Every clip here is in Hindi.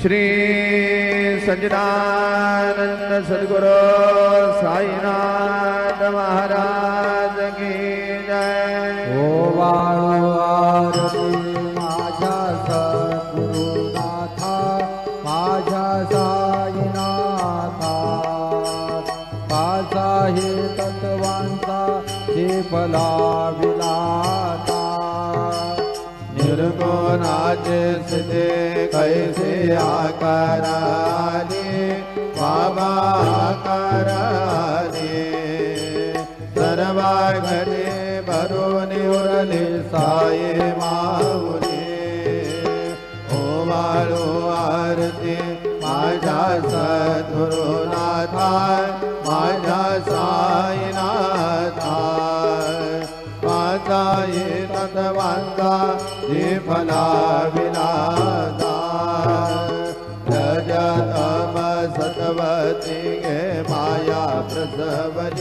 श्री सज्जनानंद सदगुरु साईनाथ महाराज की जय। ओ वाळू आरती माझ्या सद्गुरुनाथा माझ्या साईनाथा माझा हे तत्वांचा हे फला विलाता निर्गुणाचे सिद्धे कैसे आकाराने बाबा आकाराने सर्वा घडे भरून उरले साये माऊली ओ वाळू आरती, माझ्या सद्गुरुनाथा, माझ्या साईनाथा। माझा ये तत्वांचा हे फला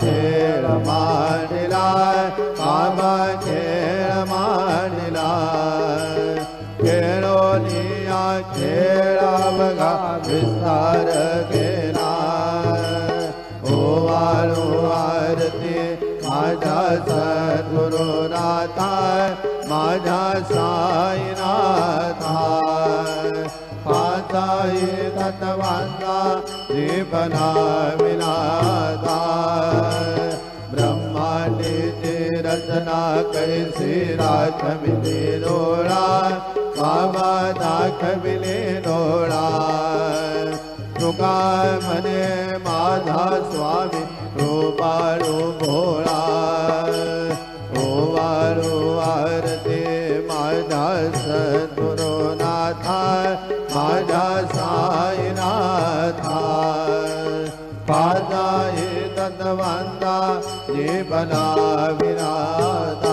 खेळ मांडला बाबा खेळ मांडला खेळोनिया खेळा बघा विस्तार केला ओ वाळू आरती माझ्या सद्गुरुनाथा माझ्या साईनाथा पाचाई विनादा ब्रह्मा ने रचना क्री राथमि नोरा स्वाबा दाथमि नोरा सुका मने माधा स्वामी कोपाल भोरा जीवना विराता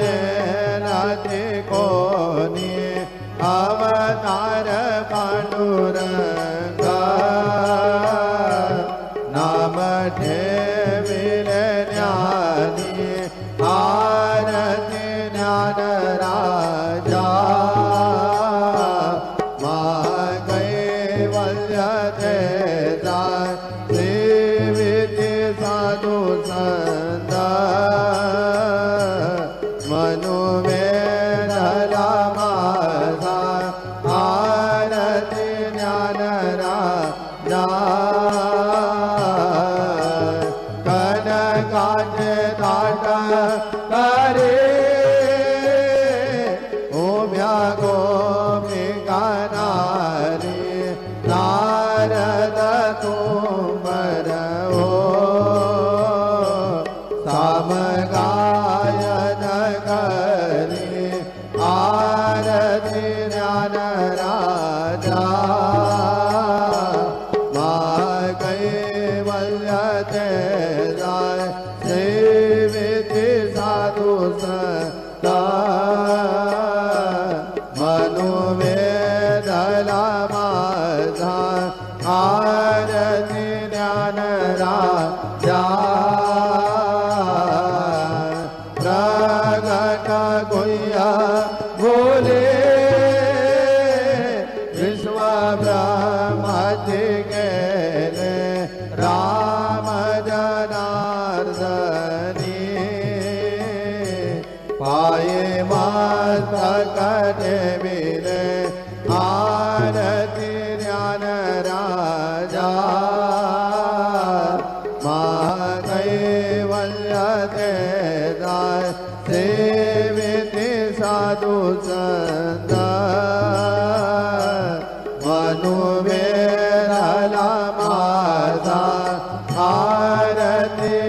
येताने नाते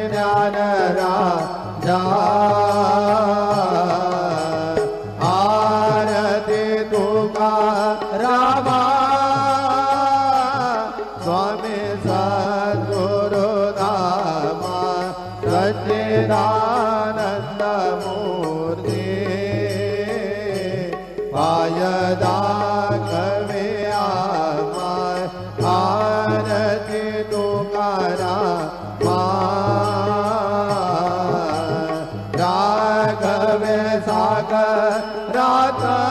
ज्ञान राजा सागर रात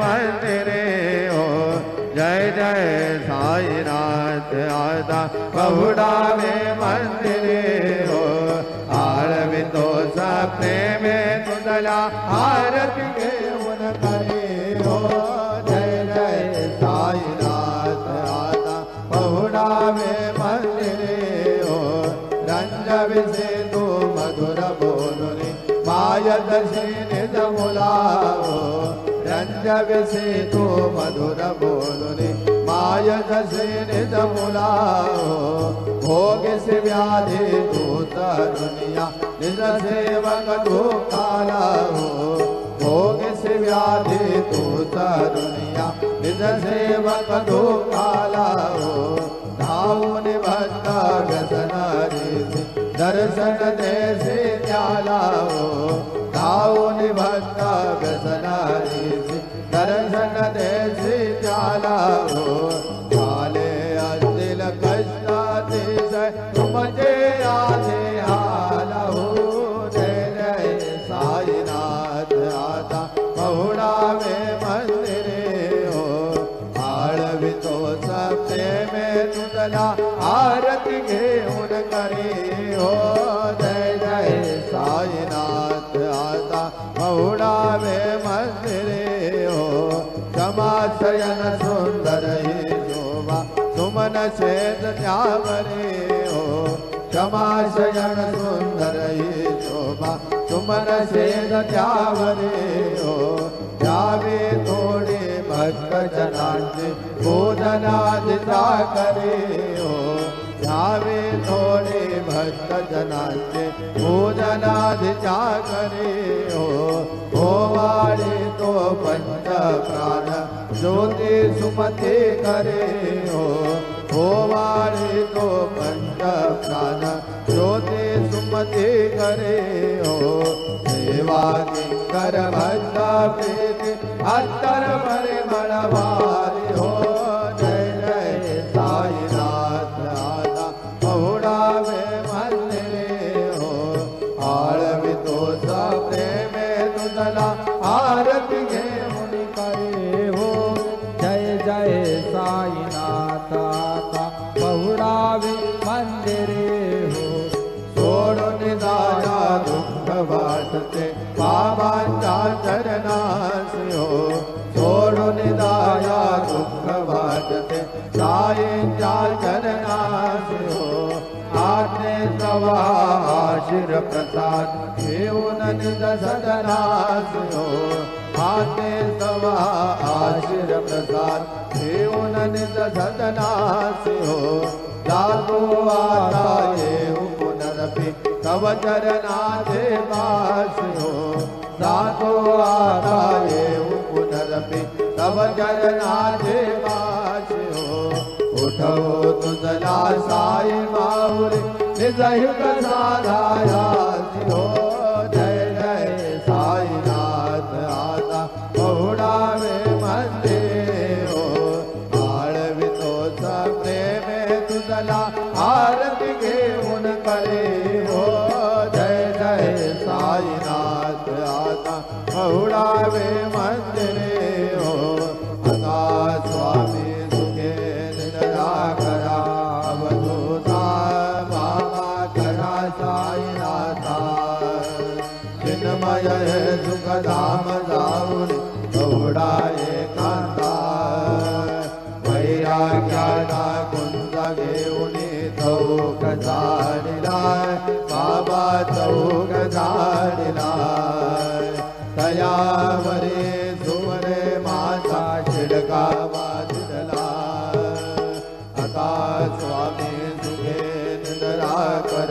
मंदिरे हो। जय जय साई नाथ आदा। बहुड़ा में मंदिरे हो। आरविंदो सपने में तुदला आरती विषे तू मधुर बोलुनी मायत से निज मुलाओ भोग से व्याधि तू तरुनिया निज सेवक तू कालाओ भोग से व्याधि तू तरुनिया निज सेवक तू कालाओ धाउन भक्त व्यसनारी दर्शन दे देसे त्यालाओ। धाउन भक्त दर्शन त्यावरे हो। क्षमा शयन सुंदर ही शोभा। छेद त्यावरे हो। जावे थोडे भक्त जनांचे भोजनादिता करे हो। जावे थोडे भक्त जनांचे भोजनादिता करे हो। होवाडे तो पंच प्राण, ज्योति सुमते करे हो। होवाडे तो पंच प्राण ज्योति सुमति करे हो प्रसाद घेऊन निज सदनास आज्ञे सवा आशिर प्रसाद घेऊन निज सदनास जागो आता येऊ पुनरपी तव चरणाचे वास जागो आता पुनरपी तव चरणाचे वास हो। उठव तुझला साई माऊली निजयुग साधायासी हो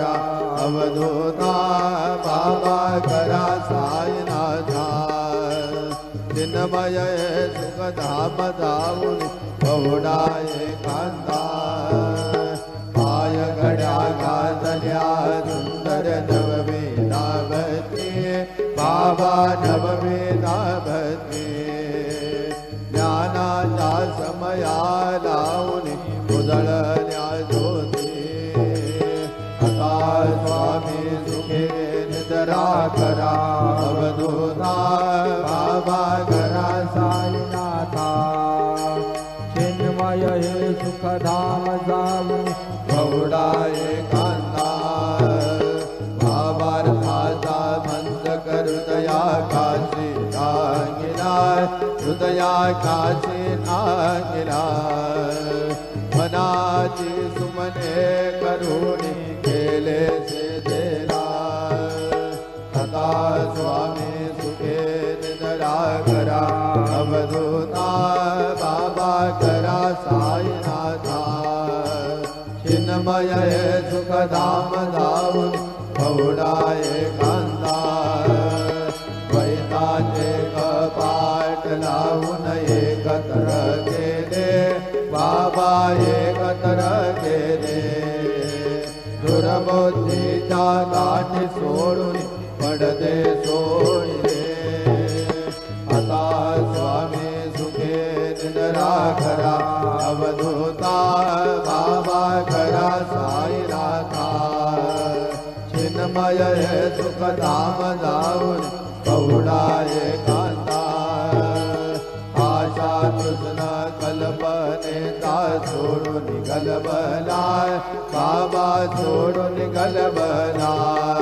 करा अवधूता बाबा करा साईनाथा चिन्मय सुखधाम जाऊन पौडाये कांता पाय घड्या गाजल्या सुंदर नव नववेदाभती बाबा नववेदाभती करा अवधूता बाबा करा चिन्मय हे सुखधाम जाऊन गौडाये कांदा भावार्थाचा बंद हृदया काशी नागिलाय हृदया काशी नागिलाय मनाची सुमने करुणी निद्रा करा अवधूता, बाबा करा साईनाथा। चिन्मय सुखधाम जाऊन पौडाये कांदा वैताचे कपाट लावून एकत्र केले, बाबा एकत्र केले। दुर्बुद्धीच्या गाठी सोडून पडदे सुखे निद्रा करा अवधूता बाबा करा साईनाथा चिन्मय सुखधाम जाऊन पौडाये कांता। आशा कृष्ण कल्पनेता सोडून गलबलाय, बाबा सोडून गलबलाय।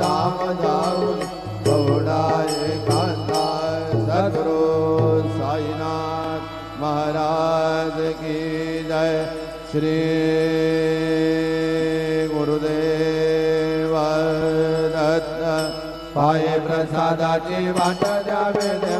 बाबा जाऊन गौडाये कांता सद्गुरु साईनाथ महाराज की जय श्री गुरुदेव दत्त पाये प्रसादाची वाट द्यावे आधार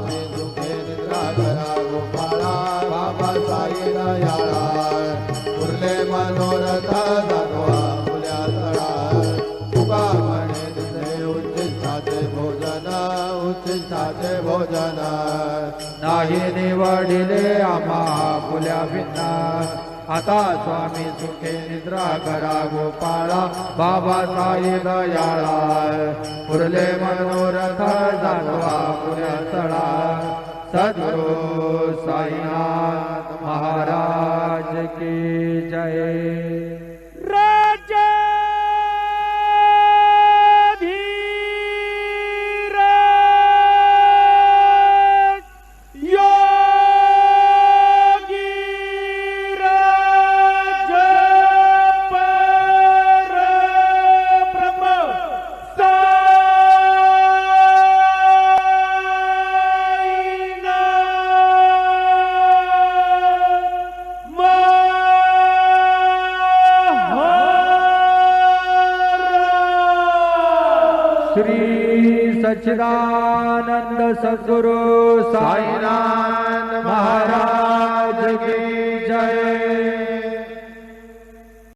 माहिने वडिले आम्हा फुल्या भिन्ना. आता स्वामी सुखे निद्रा करा गोपाळा बाबा साई दयाळा. पुरले मनोरथ जाणवा पुण्या तळा सद्गुरु साईनाथ महाराज की जय. सतगुरु साईं